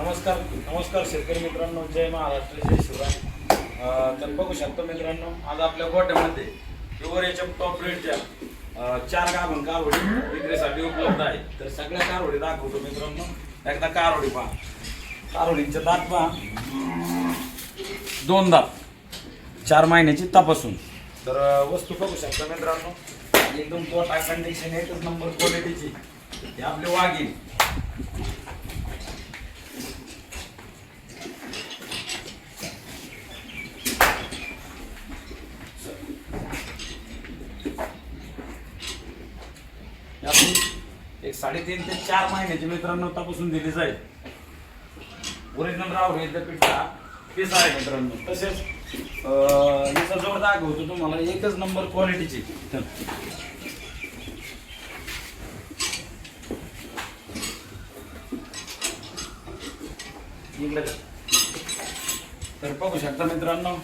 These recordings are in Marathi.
नमस्कार नमस्कार शेतकरी मित्रांनो जय महाराष्ट्र जय शिवराय. तर बघू शकतो मित्रांनो आज आपल्या गोट्यामध्ये प्युअर याच्या टॉप रेटच्या चार गाभण कारवडी विक्रीसाठी उपलब्ध आहे तर सगळ्या कारवडी दाखवतो मित्रांनो. एकदा कारवडी पहा. कारवडींचे दात पहा. दोन दात. चार महिन्याची तपासून. तर वस्तू बघू शकता मित्रांनो. एकदम पोटा कंडिशन एकच नंबर क्वालिटीची हे आपले वाघीण यातून एक साडेतीन ते चार महिन्याची मित्रांनो तपासून दिली जाईल. ओरिजिनल राव विद्यापीठचा पीस आहे मित्रांनो. तसेच याचा जोड दाखवतो तुम्हाला. एकच नंबर क्वालिटीची तर बघू शकता मित्रांनो.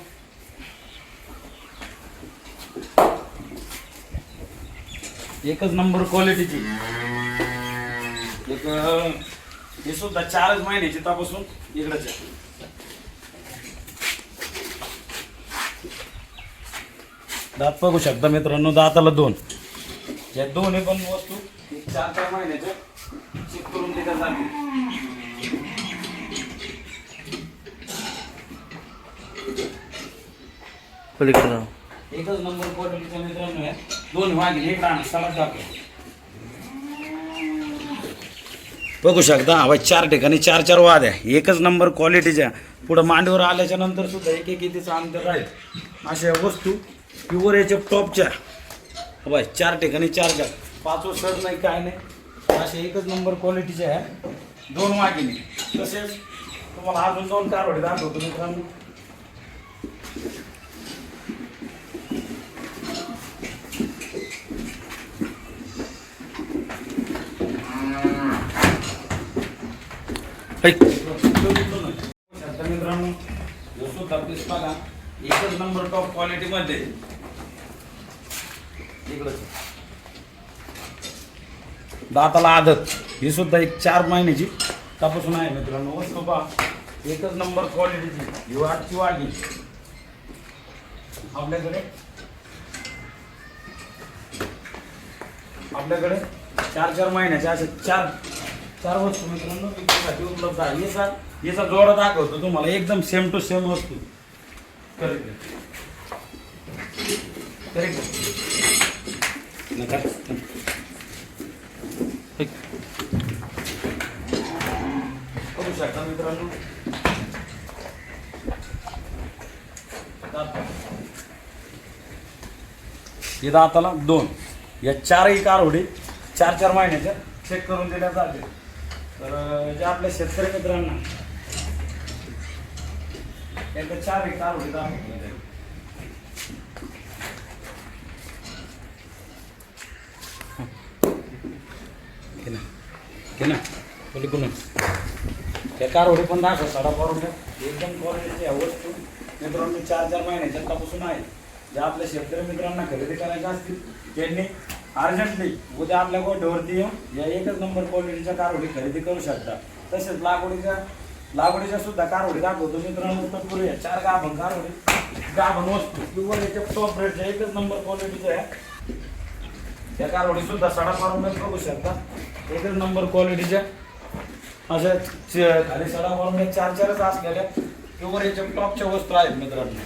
एकच नंबर क्वालिटीची एक हे सुद्धा चारच महिन्याची तपासून इकडच्या दात बघू शकता मित्रांनो दाताला दोन. या दोन्ही पण वस्तू चार चार महिन्याच्या चेक करून दिल्या जातील. एकच नंबर क्वालिटीचा मित्रांनो आहे. दोन वाघे एक राहणार सडक दाखव. बघू शकता. हवा चार ठिकाणी चार चार वाद आहे. एकच नंबर क्वालिटीच्या पुढं मांडीवर आल्याच्यानंतर सुद्धा एक एक इथेचं अंतर राहील. अशा वस्तू प्युअर याच्या टॉपच्या बाय चार ठिकाणी चार चार. पाचवं सर नाही काय नाही. असे एकच नंबर क्वालिटीचे आहे. दोन वाघिणी. तसेच तुम्हाला अजून दोन कारवडे दाखवतो मित्रांनो. मित्रांनो जो सुद्धा पीस एकच नंबर टॉप क्वालिटी मध्ये. इकडं दाताला आदत. ही सुद्धा एक चार महिन्याची तपासून आहे मित्रांनो. वस्तू पहा एकच नंबर क्वालिटीची ही वाटची वाढली. आपल्याकडे आपल्याकडे चार चार महिन्याच्या अशा चार चार वस्तू मित्रांनो विक्रीसाठी उपलब्ध आहे. याचा याचा जोडा दाखवतो तुम्हाला. एकदम सेम टू सेम वस्तू. करेक्ट करेक्ट नका. करू शकता मित्रांनो? हे दाताला दोन. या चारही कारवडी चार चार महिन्याच्या चेक करून दिल्या जाते तर जे आपल्या शेतकरी मित्रांना एकदा चार एक कारवडी दाखवतो कार होडी त्या पण दाखव साडा करून एकदम क्वालिटीच्या वस्तू. मित्रांनो चार चार महिन्याच्या तपासून आहे. जे आपल्या शेतकरी मित्रांना खरेदी करायच्या असतील त्यांनी अर्जंटली उद्या आपल्या गोठ्यावरती येऊन या एकच नंबर क्वालिटीच्या कारवडी खरेदी करू शकता. तसेच लागवडीच्या लागवडीच्या सुद्धा कारवडी दाखवतो मित्रांनो. तत्पूर्वी या चार गाभण कारवडी गाभण वस्तू. किंवा याच्या टॉप रेटच्या एकच नंबर क्वालिटीचं आहे. त्या कारवडी सुद्धा सडा मारून बघू शकता. एकच नंबर क्वालिटीच्या अशा खाली सडा मारून चार चारच असलेल्या किंवा याच्या टॉपच्या वस्तू आहेत मित्रांनो.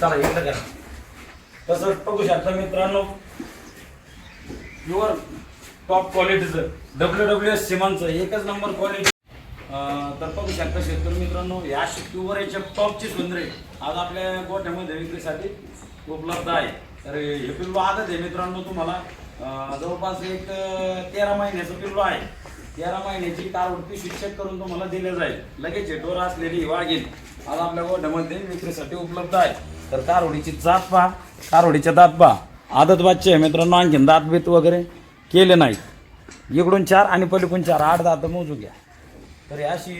चला इकडे करा. तसंच बघू शकता मित्रांनो प्युअर टॉप क्वालिटीचं डब्ल्यू डब्ल्यू एस सिमांचं एकच नंबर क्वालिटी तर बघू शकता शेतकरी मित्रांनो या प्युअर याच्या टॉपची सुंदरे आज आपल्या गोठ्यामध्ये विक्रीसाठी उपलब्ध आहे. तर हे पिल्लो आजच आहे मित्रांनो तुम्हाला. जवळपास एक तेरा महिन्याचं पिल्लो आहे. तेरा महिन्याची कारवड शिक्षक करून तुम्हाला दिले जाईल. लगेच हे डोर असलेली ही वाघीण आज आपल्या गोठ्यामध्ये विक्रीसाठी उपलब्ध आहे. तर कारवडीची जात पहा कारवडीच्या दात पहा. आदत बादचे मित्रांनो आणखीन दात बीत वगैरे केले नाहीत. इकडून चार आणि पलीकडून चार आठ दात मोजू घ्या. तर अशी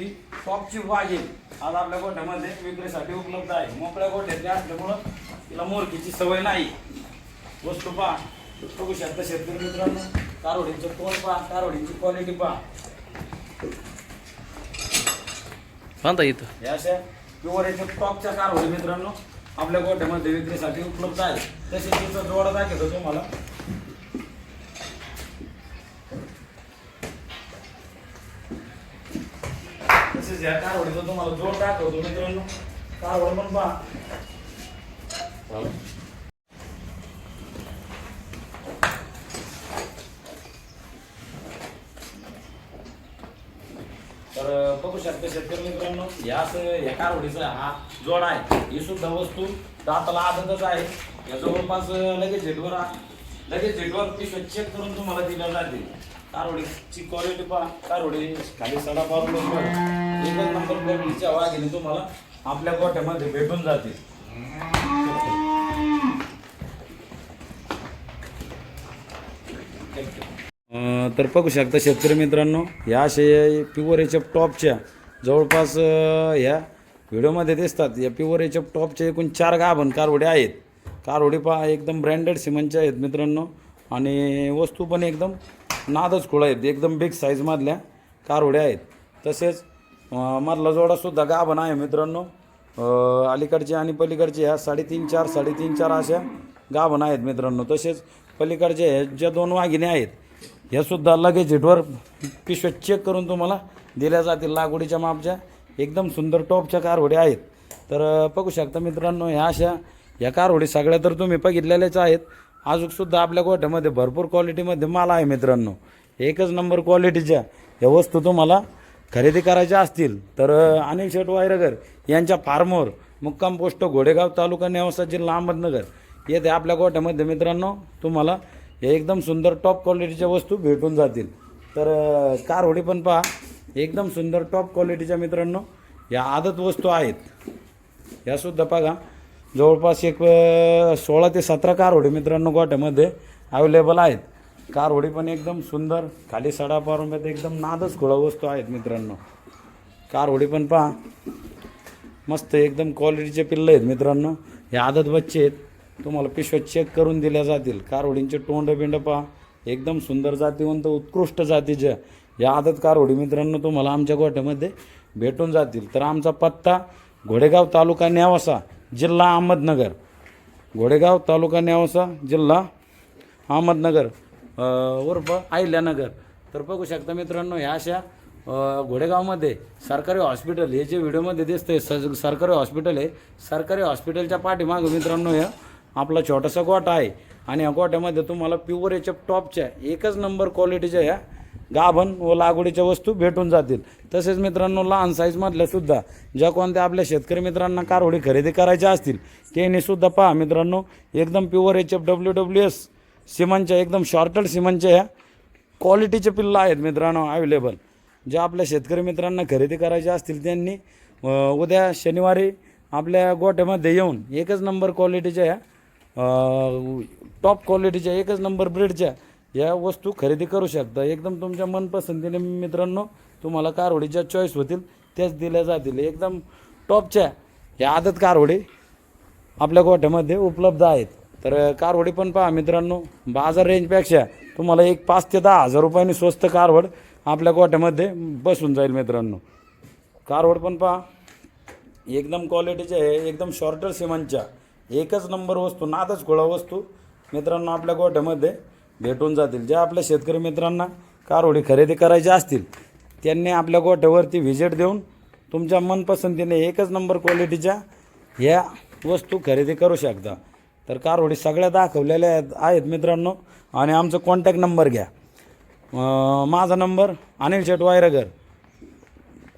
टॉपची वाघ आहे आज आपल्या गोठ्यामध्ये विक्रीसाठी उपलब्ध आहे. मोकळ्या गोठ्यातली असल्यामुळं तिला मोरकीची सवय नाही. वस्तू पहा. बघू शकता शेतकरी मित्रांनो कारवडीचं तोंड पहा कारवडीची क्वालिटी पहा. बांधा इथं. हे अशा प्युअर याच्या टॉपच्या कारवडी मित्रांनो. आपल्या गोठ्यामध्ये विक्रीसाठी उपलब्ध आहे. तसेच तिचा जोडा दाखवतो तुम्हाला. तसेच या कारवडीचा तुम्हाला जोड दाखवतो मित्रांनो. कारवड पण पहा. शकते शेतकरी मित्रांनो. याच या कारवडीचा हा जोड आहे. ही सुद्धा वस्तू दाताला आदतच आहे. या जवळपास लगेच झेटवर लगेच झेटवर ती स्वच्छ करून तुम्हाला दिल्या जाते. कारवडीची क्वालिटी पहा. कारवडी खाली सडा पारून एकच नंबर क्वालिटीच्या वाघिणी तुम्हाला आपल्या गोठ्यामध्ये भेटून जाते. तर बघू शकता शेतकरी मित्रांनो या असे प्युअर एच एफ टॉपच्या जवळपास ह्या व्हिडिओमध्ये दिसतात. या प्युअर एच एफ टॉपच्या एकूण चार गाभण कारवडे आहेत. कारवडे पहा एकदम ब्रँडेड सिमेंटच्या आहेत मित्रांनो. आणि वस्तू पण एकदम नादच खुळ आहेत. एकदम बिग साईजमधल्या कारवड्या आहेत. तसेच मधला जोडासुद्धा गाभण आहे मित्रांनो. अलीकडचे आणि पलीकडचे ह्या साडेतीन चार साडेतीन चार अशा गाभण आहेत मित्रांनो. तसेच पलीकडचे ह्या ज्या दोन वाघिणी आहेत ह्यासुद्धा लगेच हिटवर पिशव्या चेक करून तुम्हाला दिल्या जातील लागवडीच्या मापच्या. एकदम सुंदर टॉपच्या कारवडी आहेत. तर बघू शकता मित्रांनो ह्या अशा ह्या कारवडी सगळ्या तर तुम्ही बघितलेल्याच आहेत. अजूनसुद्धा आपल्या गोठ्यामध्ये भरपूर क्वालिटीमध्ये माल आहे मित्रांनो. एकच नंबर क्वालिटीच्या ह्या वस्तू तुम्हाला खरेदी करायच्या असतील तर अनिल शेट वायरगर यांच्या फार्मवर मुक्काम पोस्ट घोडेगाव तालुका नेवासा जिल्हा अहमदनगर येथे आपल्या गोठ्यामध्ये मित्रांनो तुम्हाला हे एकदम सुंदर टॉप क्वालिटीच्या वस्तू भेटून जातील. तर कार होडी पण पहा. एकदम सुंदर टॉप क्वालिटीच्या मित्रांनो या आदत वस्तू आहेत. यासुद्धा बघा. जवळपास एक सोळा ते सतरा कार होडी मित्रांनो गोट्यामध्ये अवेलेबल आहेत. कार होडी पण एकदम सुंदर. खाली सडा पारंब्यात एकदम नादच खुळा वस्तू आहेत मित्रांनो. कार होडी पण पहा. मस्त एकदम क्वालिटीचे पिल्लं आहेत मित्रांनो. हे आदत बच्चे आहेत. तुम्हाला पिशव्या चेक करून दिल्या जातील. कारवडींचे तोंड बिंड पहा. एकदम सुंदर जातीवंत उत्कृष्ट जातीच्या या आदत कारवडी मित्रांनो तुम्हाला आमच्या गोठ्यामध्ये भेटून जातील. तर आमचा पत्ता घोडेगाव तालुका न्यावसा जिल्हा अहमदनगर. घोडेगाव तालुका न्यावसा जिल्हा अहमदनगर. उर्फ आहिल्यानगर तर बघू शकता मित्रांनो ह्या अशा घोडेगावमध्ये सरकारी हॉस्पिटल हे जे व्हिडिओमध्ये दिसतंय स सरकारी हॉस्पिटल आहे. सरकारी हॉस्पिटलच्या पाठीमागं मित्रांनो या आपला छोटासा गोठा आहे. आणि या गोठ्यामध्ये तुम्हाला प्युअर एच टॉपच्या एकच नंबर क्वालिटीच्या ह्या गाभण व लागवडीच्या वस्तू भेटून जातील. तसेच मित्रांनो लहान साईजमधल्या सुद्धा ज्या कोणत्या आपल्या शेतकरी मित्रांना कारवडी खरेदी करायच्या असतील त्यांनी सुद्धा पहा मित्रांनो एकदम pure H F W W S सिमनच्या एकदम शॉर्टेड सिमनच्या ह्या क्वालिटीचे पिल्लं आहेत मित्रांनो अवेलेबल ज्या आपल्या शेतकरी मित्रांना खरेदी करायच्या असतील त्यांनी उद्या शनिवारी आपल्या गोठ्यामध्ये येऊन एकच नंबर क्वालिटीच्या ह्या टॉप क्वालिटीच्या एकच नंबर ब्रेडच्या या वस्तू खरेदी करू शकता. एकदम तुमच्या मनपसंतीने मित्रांनो तुम्हाला कारवडीच्या चॉईस होतील त्याच दिल्या जातील. एकदम टॉपच्या या आदत कारवडी आपल्या गोठ्यामध्ये उपलब्ध आहेत. तर कारवडी पण पहा मित्रांनो बाजार रेंजपेक्षा तुम्हाला एक पाच ते दहा हजार रुपयांनी स्वस्त कारवड आपल्या गोठ्यामध्ये बसून जाईल मित्रांनो. कारवड पण पहा एकदम क्वालिटीचे आहे एकदम शॉर्टर सिमांच्या एकच नंबर वस्तू नादच खोळा वस्तू. मित्रांनो आपल्या गोठ्यामध्ये भेटून जातील. ज्या आपल्या शेतकरी मित्रांना कारोडी खरेदी करायची असतील त्यांनी आपल्या गोठ्यावरती व्हिजिट देऊन तुमच्या मनपसंतीने एकच नंबर क्वालिटीच्या ह्या वस्तू खरेदी करू शकता. तर कारोडी सगळ्या दाखवलेल्या आहेत आहेत मित्रांनो आणि आमचा कॉन्टॅक्ट नंबर घ्या. माझा number Anil Shet Wayargar.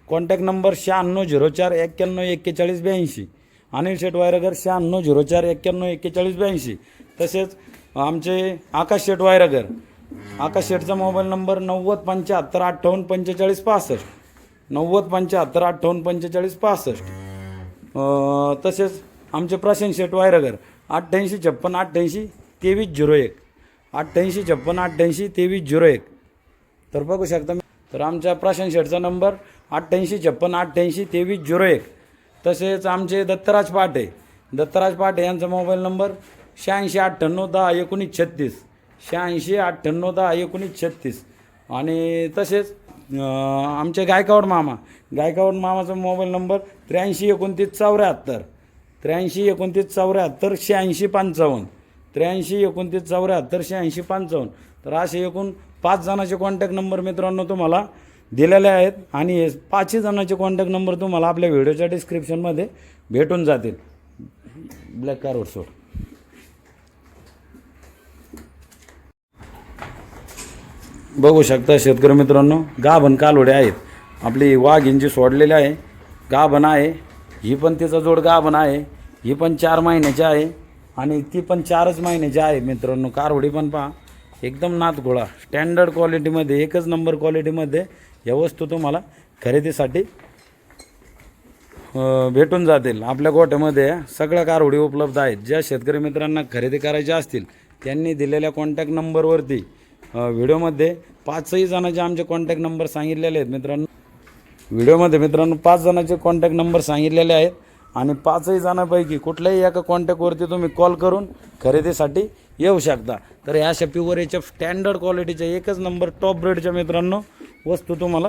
Contact number शहाण्णव झिरो चार एक्क्याण्णव एक्केचाळीस ब्याऐंशी. अनिल शेट वायरगर शहाण्णव झिरो चार एक्क्याण्णव एक्केचाळीस ब्याऐंशी. तसेच आमचे आकाश शेट वायरगर. आकाश शेटचा मोबाईल नंबर नव्वद पंच्याहत्तर अठ्ठावन्न पंचेचाळीस पासष्ट. नव्वद पंच्याहत्तर अठ्ठावन्न पंचेचाळीस पासष्ट. तसेच आमचे प्रशांत शेट वायरगर. अठ्ठ्याऐंशी छप्पन अठ्ठ्याऐंशी तेवीस झिरो एक. अठ्ठ्याऐंशी छप्पन अठ्ठ्याऐंशी तेवीस झिरो एक. तर बघू शकता तर आमच्या प्रशांत शेठचा नंबर अठ्ठ्याऐंशी छप्पन अठ्ठ्याऐंशी तेवीस झिरो एक. तसेच आमचे दत्तराज पाटे दत्तराज पाटे यांचा मोबाईल नंबर शहाऐंशी अठ्ठ्याण्णव दहा एकोणीस छत्तीस. शहाऐंशी अठ्ठ्याण्णव दहा एकोणीस छत्तीस. आणि तसेच आमचे गायकवाड मामा. गायकवाड मामाचा मोबाईल नंबर त्र्याऐंशी एकोणतीस चौऱ्याहत्तर. त्र्याऐंशी एकोणतीस चौऱ्याहत्तर शहाऐंशी पंचावन्न. त्र्याऐंशी एकोणतीस चौऱ्याहत्तर शहाऐंशी पंचावन्न. तर असे एकूण पाच जणांचे कॉन्टॅक्ट नंबर मित्रांनो तुम्हाला दिलेले आहेत आणि हे पाचही जणांचे कॉन्टॅक्ट नंबर तुम्हाला आपल्या व्हिडिओच्या डिस्क्रिप्शनमध्ये भेटून जातील. ब्लॅक कार सोड. बघू शकता शेतकरी मित्रांनो गाभण कालोडे आहेत. आपली वाघिंची सोडलेली आहे. गाभण आहे. ही पण तिचा जोड गाभण आहे. ही पण चार महिन्याची आहे. आणि ती पण चारच महिन्याची आहे मित्रांनो. कारवडी पण पहा. एकदम नाथगोळा स्टँडर्ड क्वालिटीमध्ये एकच नंबर क्वालिटीमध्ये या वस्तू तुम्हाला खरेदीसाठी भेटून जातील. आपल्या गोठ्यामध्ये सगळ्या कारवडी उपलब्ध आहेत. ज्या शेतकरी मित्रांना खरेदी करायच्या असतील त्यांनी दिलेल्या कॉन्टॅक्ट नंबरवरती व्हिडिओमध्ये पाचही जणांचे आमचे कॉन्टॅक्ट नंबर सांगितलेले आहेत मित्रांनो. व्हिडिओमध्ये मित्रांनो पाच जणांचे कॉन्टॅक्ट नंबर सांगितलेले आहेत. आणि पाचही जणांपैकी कुठल्याही एका कॉन्टॅक्टवरती तुम्ही कॉल करून खरेदीसाठी येऊ शकता. तर ह्या शपीवर याच्या स्टँडर्ड क्वालिटीच्या एकच नंबर टॉप ब्रेडच्या मित्रांनो वस्तू तुम्हाला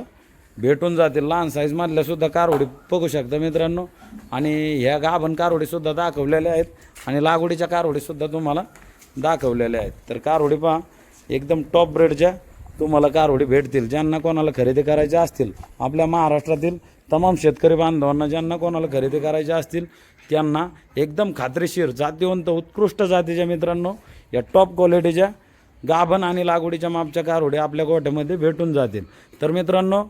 भेटून जातील. लहान साईज सुद्धा कारवडी बघू शकता मित्रांनो. आणि ह्या गाभण कारवडीसुद्धा दाखवलेल्या आहेत. आणि लागवडीच्या कारवडीसुद्धा तुम्हाला दाखवलेल्या आहेत. तर कारवडी पहा एकदम टॉप ब्रेडच्या तुम्हाला कारवडी भेटतील. ज्यांना कोणाला खरेदी करायच्या असतील आपल्या महाराष्ट्रातील तमाम शेतकरी बांधवांना ज्यांना कोणाला खरेदी करायच्या असतील त्यांना एकदम खात्रीशीर जातीवंत उत्कृष्ट जातीच्या मित्रांनो या टॉप क्वालिटीच्या गाभण आणि लागवडीच्या मापच्या कारवडी आपल्या गोठ्यामध्ये भेटून जातील. तर मित्रांनो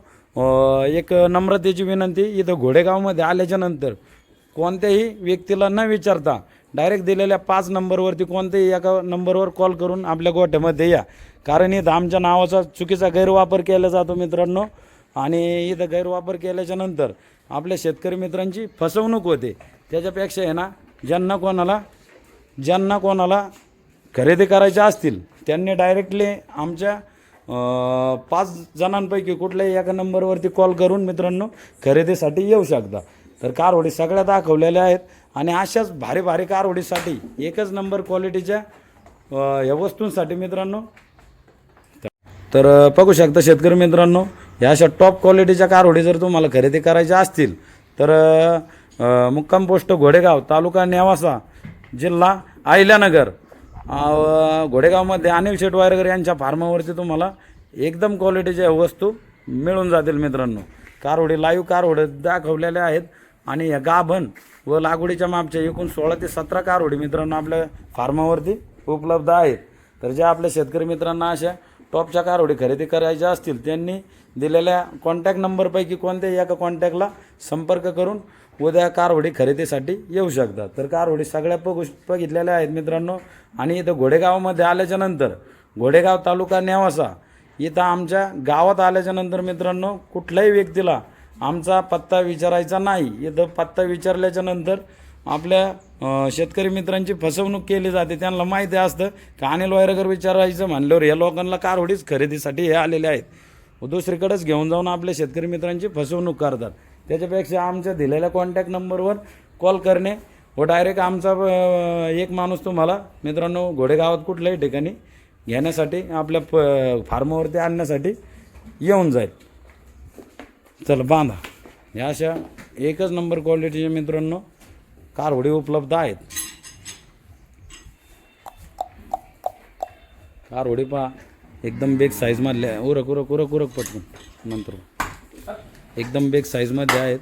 एक नम्रतेची विनंती इथं घोडेगावमध्ये आल्याच्यानंतर कोणत्याही व्यक्तीला न विचारता डायरेक्ट दिलेल्या पाच नंबरवरती कोणत्याही एका नंबरवर कॉल करून आपल्या गोठ्यामध्ये या. कारण इथं आमच्या नावाचा चुकीचा गैरवापर केला जातो मित्रांनो. आणि इथं गैरवापर केल्याच्यानंतर आपल्या शेतकरी मित्रांची फसवणूक होते. त्याच्यापेक्षा आहे ना ज्यांना कोणाला ज्यांना कोणाला खरेदी करायच्या असतील त्यांनी डायरेक्टली आमच्या पाच जणांपैकी कुठल्याही एका नंबरवरती कॉल करून मित्रांनो खरेदीसाठी येऊ शकता. तर कारवडी सगळ्या दाखवलेल्या आहेत आणि अशाच भारी भारी कारवडीसाठी एकच नंबर क्वालिटीच्या या वस्तूंसाठी मित्रांनो. तर बघू शकता शेतकरी मित्रांनो ह्या अशा टॉप क्वालिटीच्या कारवडी जर तुम्हाला खरेदी करायच्या असतील तर मुक्काम पोस्ट घोडेगाव तालुका नेवासा जिल्हा आहिल्यानगर घोडेगावमध्ये अनिल शेट वायरगर यांच्या फार्मावरती तुम्हाला एकदम क्वालिटीच्या वस्तू मिळून जातील मित्रांनो. कारवडी लाईव्ह कारवडे दाखवलेल्या आहेत आणि या गाभण व लागवडीच्या मापच्या एकूण सोळा ते सतरा कारवडी मित्रांनो आपल्या फार्मावरती उपलब्ध आहेत. तर ज्या आपल्या शेतकरी मित्रांना अशा टॉपच्या कारवडी खरेदी करायच्या असतील त्यांनी दिलेल्या कॉन्टॅक्ट नंबरपैकी कोणत्याही एका कॉन्टॅक्टला संपर्क करून उद्या कारवडी खरेदीसाठी येऊ शकतात. तर कारवडी सगळ्या प बघितलेल्या आहेत मित्रांनो. आणि इथं घोडेगावमध्ये आल्याच्यानंतर घोडेगाव तालुका नेवासा इथं आमच्या गावात आल्याच्यानंतर मित्रांनो कुठल्याही व्यक्तीला आमचा पत्ता विचारायचा नाही. इथं पत्ता विचारल्याच्या नंतर आपल्या शेतकरी मित्रांची फसवणूक केली जाते त्यांना माहिती असतं का अनिल वायरकर विचारायचं म्हणल्यावर या लोकांना कारवडीच खरेदीसाठी हे आलेले आहेत. दुसरीकडेच घेऊन जाऊन आपल्या शेतकरी मित्रांची फसवणूक करतात. त्याच्यापेक्षा आमच्या दिलेल्या कॉन्टॅक्ट नंबरवर कॉल करणे व डायरेक्ट आमचा एक माणूस तुम्हाला मित्रांनो घोडेगावात कुठल्याही ठिकाणी घेण्यासाठी आपल्या प फार्मवरती आणण्यासाठी येऊन जाईल. चला बांधा. या अशा एकच नंबर क्वालिटीचे मित्रांनो कारवडे उपलब्ध आहेत. कारवडे पहा एकदम बेग साईजमधल्या उरक उरक उरक उरक पटकन नंतर. एकदम बेग साईजमध्ये आहेत.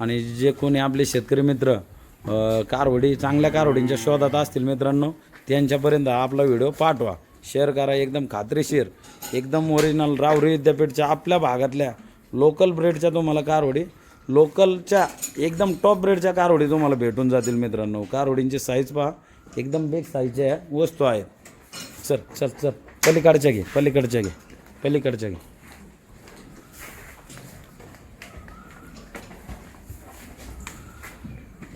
आणि जे कोणी आपले शेतकरी मित्र कारवडी चांगल्या कारवडींच्या शोधात असतील मित्रांनो त्यांच्यापर्यंत आपला व्हिडिओ पाठवा. शेअर करा एकदम खात्रीशीर एकदम ओरिजिनल रावरी विद्यापीठच्या आपल्या भागातल्या लोकल ब्रेडच्या तुम्हाला कारवडी लोकलच्या एकदम टॉप ब्रेडच्या कारवडी तुम्हाला भेटून जातील मित्रांनो. कारवडींची साईज पहा. एकदम बिग साईजच्या वस्तू आहेत. चल चल चल. पलीकडच्या घे पलीकडच्या घे पलीकडच्या घे.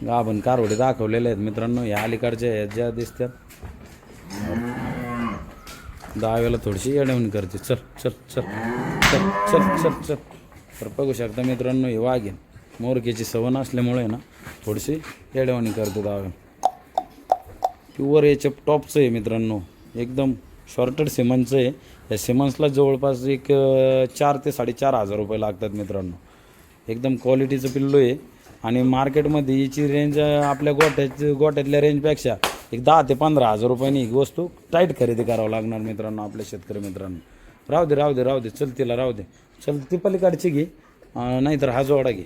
गाभण कारवडे दाखवलेले आहेत मित्रांनो. या अलीकडच्या ह्या ज्या दिसतात. दहा वेळेला थोडीशी येडवणी करते. चल चल चल चल चल चल चल. तर बघू शकता मित्रांनो हे वाघीण मोरकेची सवण असल्यामुळे ना थोडीशी येडवणी करते दावे प्युअर याच्या टॉपचं आहे मित्रांनो एकदम शॉर्टेड सिमन्सचं आहे. या सिमन्सला जवळपास एक चार ते साडेचार हजार रुपये लागतात मित्रांनो. एकदम क्वालिटीचं पिल्लू आहे. आणि मार्केटमध्ये याची रेंज आपल्या गोठ्याची गोठ्यातल्या रेंजपेक्षा एक दहा ते पंधरा हजार रुपयांनी ही वस्तू टाईट खरेदी करावं लागणार मित्रांनो आपल्या शेतकरी मित्रांनो. राहू दे राहू दे राहू दे. चल तिला राहू दे. चल ती पलीकडची घे. नाहीतर हा जोडा घे.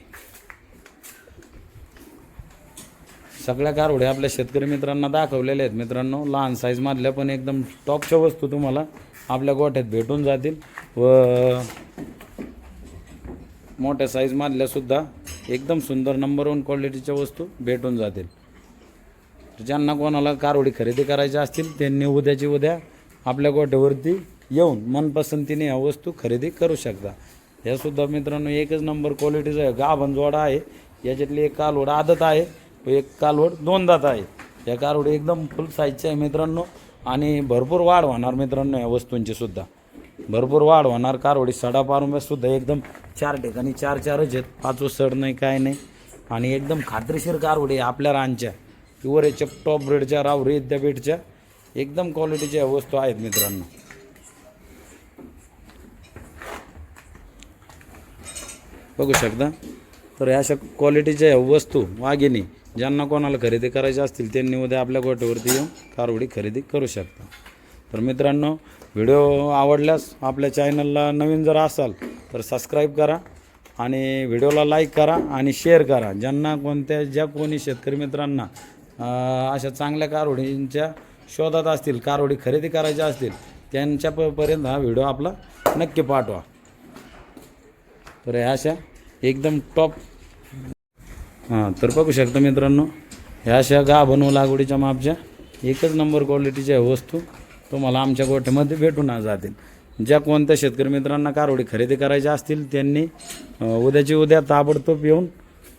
सगळ्या कारवड्या आपल्या शेतकरी मित्रांना दाखवलेल्या आहेत. मित्रांनो लहान साईजमधल्या पण एकदम टॉपच्या वस्तू तुम्हाला आपल्या गोठ्यात भेटून जातील. व मोठ्या साईजमधल्या सुद्धा एकदम सुंदर नंबर वन क्वालिटीच्या वस्तू भेटून जातील. तर ज्यांना कोणाला कारवडी खरेदी करायच्या असतील त्यांनी उद्याची उद्या आपल्या गोठ्यावरती येऊन मनपसंतीने या वस्तू खरेदी करू शकता. ह्यासुद्धा मित्रांनो एकच नंबर क्वालिटीचा आहे गाभण जोडा आहे. याच्यातली एक कालवड आदत आहे व एक कालवड दोनदात आहे. या कारवडी एकदम फुल साईजचे आहे मित्रांनो आणि भरपूर वाढ होणार मित्रांनो या वस्तूंची सुद्धा. भरपूर वाढ होणार कारवडी सडा सुद्धा एकदम चार ठिकाणी चार चारच आहेत. पाचवं सड नाही काय नाही. आणि एकदम खात्रीशीर कारवडी आपल्या रानच्या. प्युअर याच्या टॉप ब्रेडच्या रावरी विद्यापीठच्या एकदम क्वालिटीच्या वस्तू आहेत मित्रांनो. बघू शकता. तर ह्या अशा क्वालिटीच्या वस्तू वाघिणी ज्यांना कोणाला खरेदी करायच्या असतील त्यांनी उद्या आपल्या गोठ्यावरती येऊन कारवडी खरेदी करू शकता. तर मित्रांनो व्हिडिओ आवडल्यास आपल्या चॅनलला नवीन जर असाल तर सबस्क्राईब करा आणि व्हिडिओला लाईक करा आणि शेअर करा. ज्यांना कोणत्या ज्या कोणी शेतकरी मित्रांना अशा चांगल्या कारवडींच्या शोधात असतील कारवडी खरेदी करायच्या असतील त्यांच्या हा व्हिडिओ आपला नक्की पाठवा. तर ह्या अशा एकदम टॉप हां तर बघू शकता मित्रांनो ह्या अशा गाभण लागवडीच्या मापच्या एकच नंबर क्वालिटीच्या वस्तू तुम्हाला आमच्या गोठ्यामध्ये भेटून जातील. ज्या कोणत्या शेतकरी मित्रांना कारवडी खरेदी करायच्या असतील त्यांनी उद्याची उद्या ताबडतोब येऊन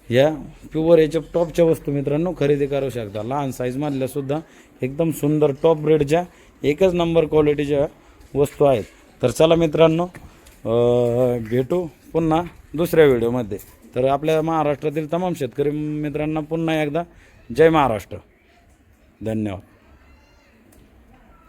या प्युअर याच्या टॉपच्या वस्तू मित्रांनो खरेदी करू शकता. लहान साईज सुद्धा एकदम सुंदर टॉप ब्रेडच्या एकच नंबर क्वालिटीच्या वस्तू आहेत. तर चला मित्रांनो भेटू. पुन्हा दुसऱ्या व्हिडिओमध्ये. तर आपल्या महाराष्ट्रातील तमाम शेतकरी मित्रांना पुन्हा एकदा जय महाराष्ट्र. धन्यवाद.